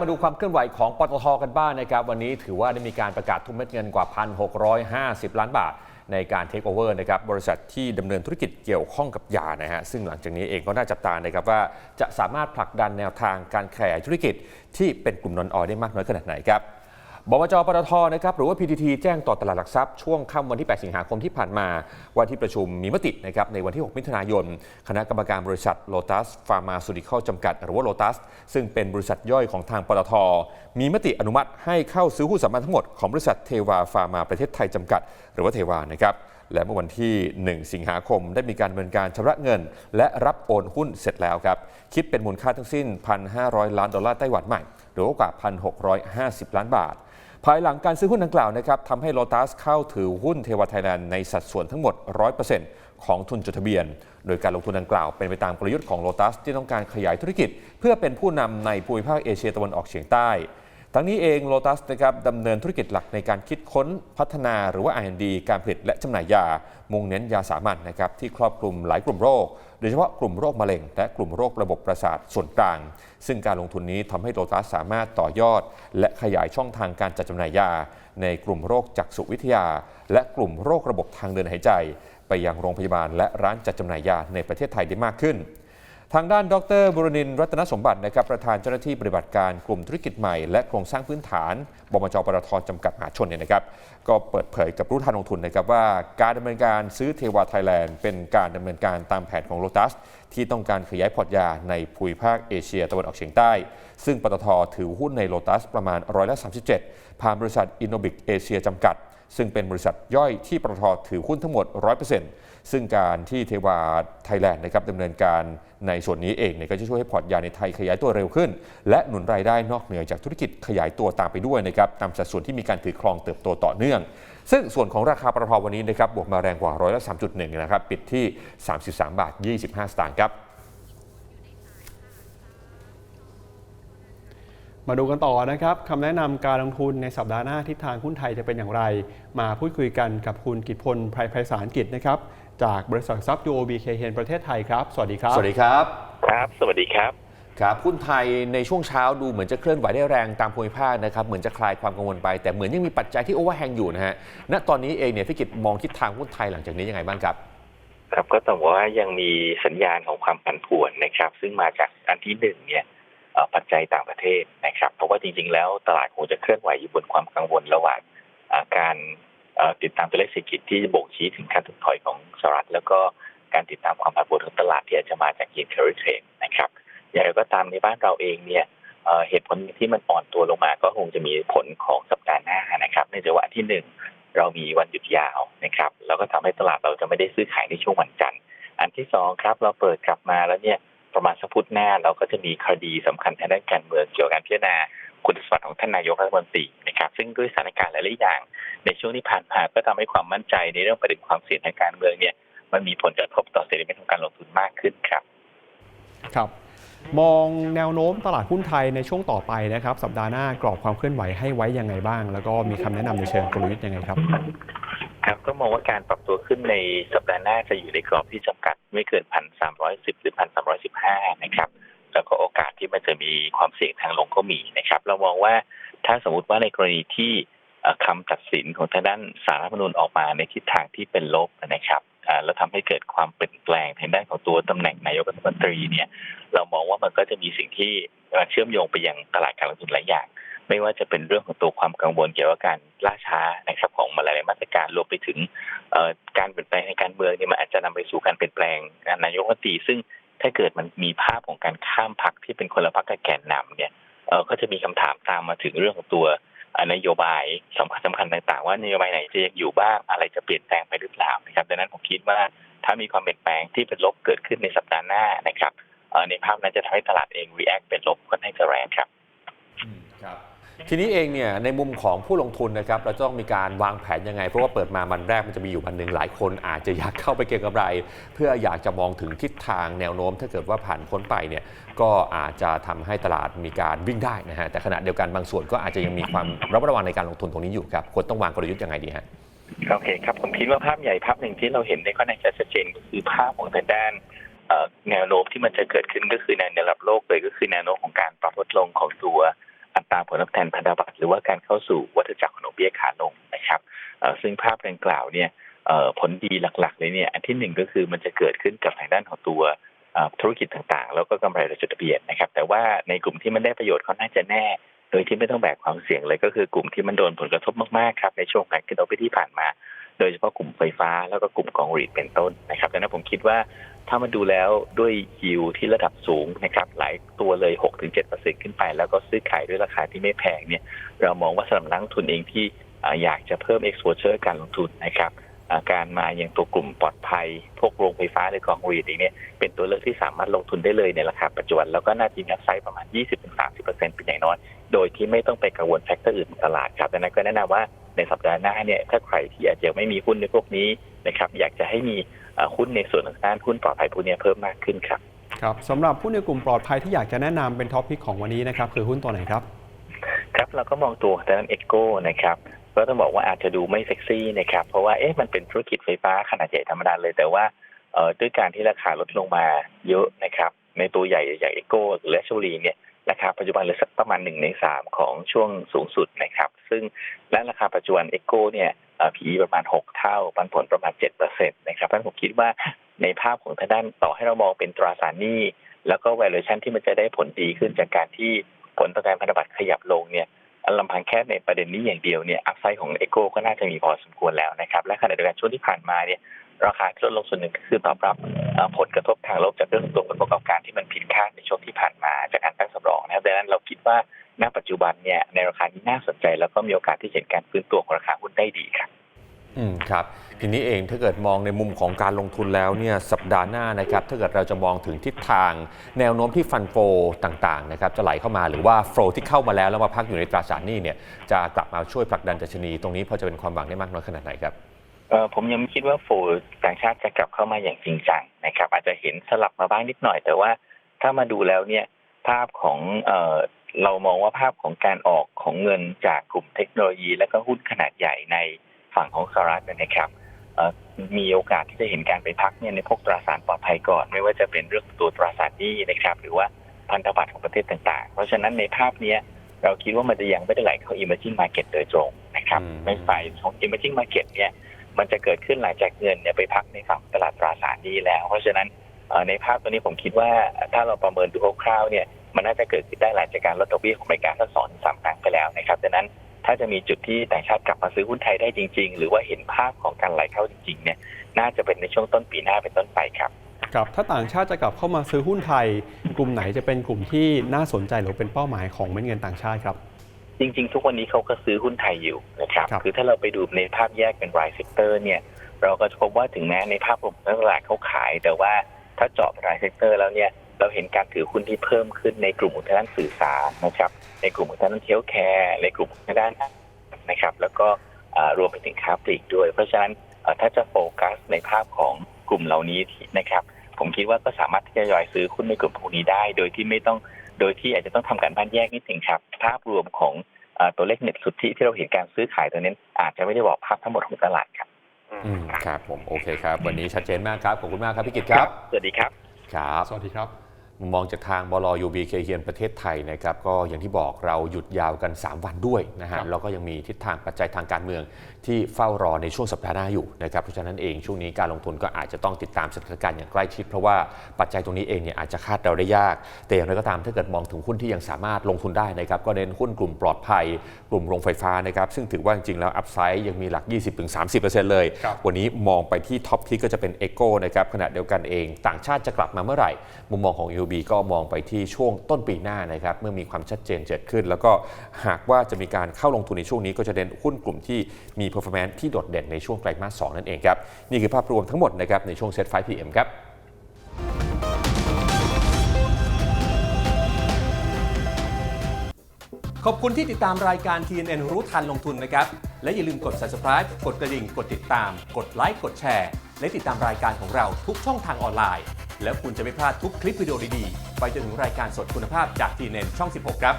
มาดูความเคลื่อนไหวของปตทกันบ้างนะครับ วันนี้ถือว่าได้มีการประกาศทุ่มเม็ดเงินกว่า 1,650 ล้านบาท ในการเทคโอเวอร์นะครับบริษัทที่ดำเนินธุรกิจเกี่ยวข้องกับยานะฮะซึ่งหลังจากนี้เองก็น่าจับตานะครับว่าจะสามารถผลักดันแนวทางการขยายธุรกิจที่เป็นกลุ่มนอนออยได้มากน้อยขนาดไหนครับ บวจปตทนะครับหรือว่า PTT แจ้งต่อตลาดหลักทรัพย์ช่วงค่ำวันที่ 8 สิงหาคมที่ผ่านมาว่าที่ประชุมมีมตินะครับในวันที่ 6 มิถุนายน คณะกรรมการบริษัท Lotus Pharmaceutical จำกัด หรือว่า Lotus ซึ่งเป็นบริษัทย่อยของทางปตท มีมติอนุมัติให้เข้าซื้อหุ้นสามัญทั้งหมดของบริษัทเทวาฟาร์มาประเทศไทยจำกัด หรือว่าเทวานะครับและเมื่อวันที่ 1 สิงหาคม ได้มีการดำเนินการชำระเงิน และรับโอนหุ้นเสร็จแล้วครับ คิดเป็นมูลค่าทั้งสิ้น 1,500 ล้านดอลลาร์ไต้หวันใหม่ หรือว่ากว่า 1,650 ล้านบาท ภายหลังการซื้อหุ้นดังกล่าวนะครับทำให้ Lotus เข้าถือหุ้นเทวาไทยแลนด์ในสัดส่วนทั้งหมด 100%ของทุนจดทะเบียน โดยการลงทุนดังกล่าวเป็นไปตามกลยุทธ์ของ Lotus ที่ต้องการขยายธุรกิจ เพื่อเป็นผู้นำในภูมิภาคเอเชียตะวันออกเฉียงใต้ ทั้งนี้เอง Lotus นะครับดำเนินธุรกิจหลักในการคิดค้นพัฒนาหรือว่า R&D การผลิตและจำหน่ายยา มุ่งเน้นยาสามัญนะครับที่ครอบคลุมหลายกลุ่มโรค โดยเฉพาะกลุ่มโรคมะเร็ง และกลุ่มโรคระบบประสาทส่วนกลาง ซึ่งการลงทุนนี้ทำให้ Lotus สามารถต่อยอด และขยายช่องทางการจัดจำหน่ายยา ในกลุ่มโรคจักษุวิทยา และกลุ่มโรคระบบทางเดินหายใจ ไปยังโรงพยาบาลและร้านจัดจำหน่ายยาในประเทศไทยได้มากขึ้น ทางด้านดรบุรนินรัตนสมบัตินะครับประธานเจ้าหน้าที่ปฏิบัติการกลุ่มธุรกิจใหม่และโครงสร้างพื้นฐานบมจปตทจำกัดมหาชนเนี่ยนะครับ ก็เปิดเผยกับรู้ทันลงทุนนะครับว่าการดำเนินการซื้อเทวาไทยแลนด์เป็นการดำเนินการตามแผนของโลตัส ที่ต้องการขยายพอร์ตยาในภูมิภาคเอเชียตะวันออกเฉียงใต้ ซึ่งปตทถือหุ้นในโลตัสประมาณร้อยละ37 ผ่านบริษัทอินโนบิกเอเชียจำกัด ซึ่งเป็นบริษัทย่อยที่ปตทถือหุ้นทั้งหมด 100%ซึ่งการที่เทวาไทยแลนด์นะครับดำเนินการในส่วนนี้เองเนี่ยก็จะช่วยให้พอร์ตยาในไทยขยายตัวเร็วขึ้น และหนุนรายได้นอกเหนือจากธุรกิจขยายตัวตามไปด้วยนะครับตามสัดส่วนที่มีการถือครองเติบโตต่อเนื่อง ซึ่งส่วนของราคาปตทวันนี้นะครับบวกมาแรงกว่าร้อยละ3.1นะครับปิดที่ 33 บาท 25 สตางค์ครับ มาดูกันต่อนะครับคำแนะนำการลงทุนในสัปดาห์หน้าทิศทางหุ้นไทยจะเป็นอย่างไร มาพูดคุยกันกับคุณกิตพลไพรไพศาลกิจนะครับจากบริษัททรัพย์ UOB k เฮนประเทศไทยครับ สวัสดีครับ สวัสดีครับ ครับ สวัสดีครับ ครับ หุ้นไทยในช่วงเช้าดูเหมือนจะเคลื่อนไหวได้แรงตามภูมิภาคนะครับ เหมือนจะคลายความกังวลไป แต่เหมือนยังมีปัจจัยที่โอเวอร์แฮงอยู่นะฮะ ณ ตอนนี้เองเนี่ยพี่กิจมองทิศทางหุ้นไทยหลังจากนี้ยังไงบ้างครับ ครับ ก็ต้องบอกว่ายังมีสัญญาณของความผันผวนนะครับ ซึ่งมาจากอันที่หนึ่งเนี่ยเอ่อปัจจัยต่างประเทศนะครับเพราะ ว่าจริง ๆ แล้วตลาดคงจะเคลื่อนไหวอยู่บนความกังวลระหว่างการติดตามตัวเลขเศรษฐกิจที่บ่งชี้ถึงการถดถอยของสหรัฐแล้วก็การติดตามความผันผวนของตลาดที่อาจจะมาจากยีนเคอร์เทรนนะครับอย่างไรก็ตามในบ้านเราเองเนี่ยเหตุผลที่มันอ่อนตัวลงมาก็คงจะมีผลของสัปดาห์หน้านะครับเนื่องจากว่าที่หนึ่งเรามีวันหยุดยาวนะครับแล้วก็ทำให้ตลาดเราจะไม่ได้ซื้อขายในช่วงวันจันทร์อันที่สองครับ เราเปิดกลับมาแล้วเนี่ยประมาณสักพุธหน้าเราก็จะมีคดีสำคัญทางด้านการเมืองเกี่ยวกับการพิจารณา คุณสมบัติของท่านนายกรัฐมนตรีนะครับซึ่งด้วยสถานการณ์หลายๆอย่าง ในช่วงที่ผ่านมาก็ทำให้ความมั่นใจในเรื่องประเด็นความเสี่ยงทางการเมืองเนี่ยมันมีผลกระทบต่อเศรษฐกิจของการลงทุนมากขึ้นครับ ครับ มองแนวโน้มตลาดหุ้นไทยในช่วงต่อไปนะครับ สัปดาห์หน้ากรอบความเคลื่อนไหวให้ไว้ยังไงบ้าง แล้วก็มีคำแนะนำในเชิงกลยุทธ์ยังไงครับครับก็มองว่าการปรับตัวขึ้นในสัปดาห์หน้าจะอยู่ในกรอบที่จำกัดไม่เกินพันสามร้อยสิบหรือพันสามร้อยสิบห้านะครับ แล้วก็โอกาสที่มันจะมีความเสี่ยงทางลงก็มีนะครับ เรามองว่าถ้าสมมติว่าในกรณีที่เอ่อคำตัดสินของทางด้านสารรัฐธรรมนูญออกมาในทิศทางที่เป็นลบนะครับแล้วทำให้เกิดความเปลี่ยนแปลงทางด้านของตัวตำแหน่งนายกรัฐมนตรีเนี่ย เรามองว่ามันก็จะมีสิ่งที่เชื่อมโยงไปยังตลาดการลงทุนหลายอย่าง ไม่ว่าจะเป็นเรื่องของตัวความกังวลเกี่ยวกับการล่าช้านะครับของมาหลายมาตรการรวมไปถึงการเปลี่ยนแปลงในการเมืองเนี่ยมันอาจจะนำไปสู่การเปลี่ยนแปลงนายกรัฐมนตรีซึ่ง ถ้าเกิดมันมีภาพของการข้ามพักที่เป็นคนละพักกับแกนนำเนี่ยเอ่อก็จะมีคำถามตามมาถึงเรื่องของตัวนโยบายสำคัญสำคัญต่างๆ ว่านโยบายไหนจะยังอยู่บ้าง อะไรจะเปลี่ยนแปลงไปหรือเปล่านะครับ ดังนั้นผมคิดว่าถ้ามีความเปลี่ยนแปลงที่เป็นลบเกิดขึ้นในสัปดาห์หน้านะครับในภาพนั้นจะทำให้ตลาดเอง react เป็นลบค่อนข้างจะแรงครับครับ ทีนี้เองเนี่ยในมุมของผู้ลงทุนนะครับเราจะต้องมีการวางแผนยังไง เพราะว่าเปิดมามันแรกมันจะมีอยู่วันหนึ่งหลายคนอาจจะอยากเข้าไปเก็งกำไร เพื่ออยากจะมองถึงทิศทางแนวโน้ม ถ้าเกิดว่าผ่านพ้นไปเนี่ยก็อาจจะทำให้ตลาดมีการวิ่งได้นะฮะแต่ขณะเดียวกันบางส่วนก็อาจจะยังมีความระมัดระวังในการลงทุนตรงนี้อยู่ครับควรต้องวางกลยุทธ์ยังไงดีฮะโอเคครับผมคิดว่าภาพใหญ่ภาพหนึ่งที่เราเห็นได้ค่อนข้างจะชัดเจนก็คือภาพของทางด้านแนวโน้มที่มันจะเกิดขึ้นก็คือในระดับโลกเลยก็คือแนวโน้มของการปรับลดลงของตัว ลตอบแทนพันธบัตรหรือว่าการเข้าสู่วัฏจักรของดอกเบี้ยขาลงนะครับซึ่งภาพดังกล่าวเนี่ยผลดีหลักๆ เลยเนี่ยอันที่หนึ่งก็คือมันจะเกิดขึ้นกับทางด้านของตัวธุรกิจต่างๆ แล้วก็กำไรโดยจดทะเบียนนะครับ แต่ว่าในกลุ่มที่มันได้ประโยชน์เขาน่าจะแน่ โดยที่ไม่ต้องแบกความเสี่ยงเลยก็คือกลุ่มที่มันโดนผลกระทบมากๆครับในช่วงการขึ้นดอกเบี้ยที่ผ่านมา โดยเฉพาะกลุ่มไฟฟ้าแล้วก็กลุ่มกองรีดเป็นต้นนะครับดังนั้นผมคิดว่า ถ้ามาดูแล้วด้วยยิวที่ระดับสูงนะครับหลายตัวเลย 6-7%ขึ้นไป แล้วก็ซื้อขายด้วยราคาที่ไม่แพงเนี่ยเรามองว่าสำหรับนักลงทุนเองที่อยากจะเพิ่ม exposure การลงทุนนะครับการมาอย่างตัวกลุ่มปลอดภัย พวกโรงไฟฟ้าหรือกองรีดเองเนี่ยเป็นตัวเลือกที่สามารถลงทุนได้เลยในราคาปัจจุบัน แล้วก็น่าจะมีอัพไซด์ประมาณ 20-30%เป็นอย่างน้อย โดยที่ไม่ต้องไปกังวลแฟกเตอร์อื่นตลาดครับดังนั้นก็แนะนำว่าในสัปดาห์หน้าเนี่ยถ้าใครที่อาจจะไม่มีหุ้นในพวกนี้นะครับอยากจะให้มี หุ้นในส่วนของด้านหุ้นปลอดภัยพวกนี้เพิ่มมากขึ้นครับครับสำหรับผู้ในกลุ่มปลอดภัยที่อยากจะแนะนำเป็นท็อปพิกของวันนี้นะครับคือหุ้นตัวไหนครับ ครับเราก็มองตัวทางด้านเอ็กโก้นะครับก็ต้องบอกว่าอาจจะดูไม่เซ็กซี่นะครับเพราะว่าเอ๊ะมันเป็นธุรกิจไฟฟ้าขนาดใหญ่ธรรมดาเลยแต่ว่าเอ่อด้วยการที่ราคาลดลงมาเยอะนะครับ ในตัวใหญ่อย่างเอ็กโก้หรือเลชลีเนี่ยราคาปัจจุบันเหลือสักประมาณหนึ่งในสามของช่วงสูงสุดนะครับ ซึ่งและราคาปัจจุบันเอ็กโก้เนี่ยเอ่อ PE ประมาณ 6 เท่า ปันผลประมาณ7%นะครับเพราะฉะนั้นผมคิดว่าในภาพของทางด้านต่อให้เรามองเป็นตราสารหนี้ แล้วก็ valuation ที่มันจะได้ผลดีขึ้นจากการที่ผลต่อบแทนพันธบัตรขยับลงเนี่ยอลำพังแค่ในประเด็นนี้อย่างเดียวเนี่ยอัพไซด์ของเอโก้ก็น่าจะมีพอสมควรแล้วนะครับ และขณะเดียวกันช่วงที่ผ่านมาเนี่ยราคาที่ลดลงส่วนหนึ่งก็คือตอบรับผลกระทบทางลบจากเรื่องของตัวผลประกอบการที่มันผิดคาดในช่วงที่ผ่านมาจากการตั้งสำรองนะครับดังนั้นเราคิดว่าณปัจจุบันเนี่ย คานี้น่าสนใจ แล้วก็มีโอกาสที่จะเห็นการฟื้นตัวของราคาหุ้นได้ดีครับอืมครับทีนี้เองถ้าเกิดมองในมุมของการลงทุนแล้วเนี่ยสัปดาห์หน้านะครับถ้าเกิดเราจะมองถึงทิศทาง แนวโน้มที่ฟันโฟต่างๆนะครับจะไหลเข้ามาหรือว่าโฟลที่เข้ามาแล้วแล้วมาพักอยู่ในตราสารหนี้เนี่ยจะกลับมาช่วยผลักดันดัชนี ตรงนี้พอจะเป็นความหวังได้มากน้อยขนาดไหนครับเอ่อผมยังไม่คิดว่าโฟลต่างชาติจะกลับเข้ามาอย่างจริงจังนะครับอาจจะเห็นสลับมาบ้างนิดหน่อย แต่ว่าถ้ามาดูแล้วเนี่ยภาพของ เอ่อเรามองว่าภาพของการออกของเงินจากกลุ่มเทคโนโลยี และก็หุ้นขนาดใหญ่ในฝั่งของสหรัฐเนยนะครับเอ่อมีโอกาสที่จะเห็นการไปพักเนี่ยในพวกตราสารปลอดภัยก่อน ไม่ว่าจะเป็นเรื่องตัวตราสารหนี้นะครับ หรือว่าพันธบัตรของประเทศต่าง ๆ เพราะฉะนั้นในภาพเนี้ยเราคิดว่ามันจะยังไม่ได้ไหลเข้า emerging market โดยตรงนะครับอืมในฝ่ายของ emerging market เนี่ยมันจะเกิดขึ้นหลังจากเงินเนี่ยไปพักในฝั่งตลาดตราสารหนี้แล้ว เพราะฉะนั้นเอ่อในภาพตัวนี้ผมคิดว่าถ้าเราประเมินดูคร่าวๆเนี่ย มันน่าจะเกิดขึ้นได้หลังจากการลดดอกเบี้ยของอเมริกาสักสองถึงสามครั้งไปแล้วนะครับดังนั้นถ้าจะมีจุดที่ต่างชาติกลับมาซื้อหุ้นไทยได้จริง ๆ หรือว่าเห็นภาพของการไหลเข้าจริงๆเนี่ยน่าจะเป็นในช่วงต้นปีหน้าเป็นต้นไปครับครับถ้าต่างชาติจะกลับเข้ามาซื้อหุ้นไทย กลุ่มไหนจะเป็นกลุ่มที่น่าสนใจหรือเป็นเป้าหมายของเม็ดเงินต่างชาติครับ จริง ๆ ทุกวันนี้เขาก็ซื้อหุ้นไทยอยู่นะครับครับคือถ้าเราไปดูในภาพแยกเป็นรายเซกเตอร์เนี่ยเราก็จะพบว่าถึงแม้ในภาพรวมของตลาดเขาขาย แต่ว่าถ้าเจาะเป็นรายเซกเตอร์แล้วเนี่ย เราเห็นการถือหุ้นที่เพิ่มขึ้นในกลุ่มของทางด้านสื่อสารนะครับ ในกลุ่มของทางด้านเทลแคร์ในกลุ่มของทางด้านนะครับ แล้วก็อ่ารวมไปถึงค้าปลีกด้วย เพราะฉะนั้นเอ่อถ้าจะโฟกัสในภาพของกลุ่มเหล่านี้ที่นะครับ ผมคิดว่าก็สามารถที่จะยอยซื้อหุ้นในกลุ่มพวกนี้ได้ โดยที่ไม่ต้องโดยที่อาจจะต้องทำการบ้านแยกนิดหนึ่งครับ ภาพรวมของเอ่อตัวเลขเน็ตสุทธิที่เราเห็นการซื้อขายตัวนี้อาจจะไม่ได้บอกภาพทั้งหมดของตลาดครับอืมครับผมโอเคครับ วันนี้ชัดเจนมากครับ ขอบคุณมากครับพี่กิตครับ สวัสดีครับ ครับ สวัสดีครับ มุมมองจากทางบลยูบีเคเฮียนประเทศไทยนะครับก็อย่างที่บอกเราหยุดยาวกัน 3 วันด้วยนะครัฮะบแล้วก็ยังมีทิศทางปัจจัยทางการเมืองที่เฝ้ารอในช่วงสัปดาห์หน้าอยู่นะครับเพราะฉะนั้นเองช่วงนี้การลงทุนก็อาจจะต้องติดตามสถานการณ์อย่างใกล้ชิด เพราะว่าปัจจัยตรงนี้เองเนี่ยอาจจะคาดเราได้ยาก แต่อย่างไรก็ตามถ้าเกิดมองถึงหุ้นที่ยังสามารถลงทุนได้นะครับก็เน้นหุ้นกลุ่มปลอดภัย กลุ่มโรงไฟฟ้านะครับซึ่งถือว่าจริงๆแล้วอัพไซด์ยังมีหลัก 20-30%เลยครับวันนี้มองไปที่ท็อปที่ก็จะเป็น e c o นะครับขณะเดียวกันเอง ต่างชาติจะกลับมาเมื่อไหร่ มุมมองของ UB ก็มองไปที่ช่วงต้นปีหน้านะครับเมื่อมีความชัดเจนเกิดขึ้น แล้วก็หากว่าจะมีการเข้าลงทุนในช่วงนี้ก็จะเน้นหุ้นกลุ่มที่มี performance ที่โดดเด่นในช่วงไตรมาส2นั่นเองครับนี่คือภาพรวมทั้งหมดนะครับในช่วง Set 5 PM ครับขอบคุณที่ติดตามรายการ TNN รู้ทันลงทุนนะครับ และอย่าลืมกด subscribe กดกระดิ่ง กดติดตาม กดไลค์ กดแชร์ และติดตามรายการของเราทุกช่องทางออนไลน์ แล้วคุณจะไม่พลาดทุกคลิปวิดีโอดีๆ ไปจนถึงรายการสดคุณภาพจากทีเเนนช่อง 16 ครับ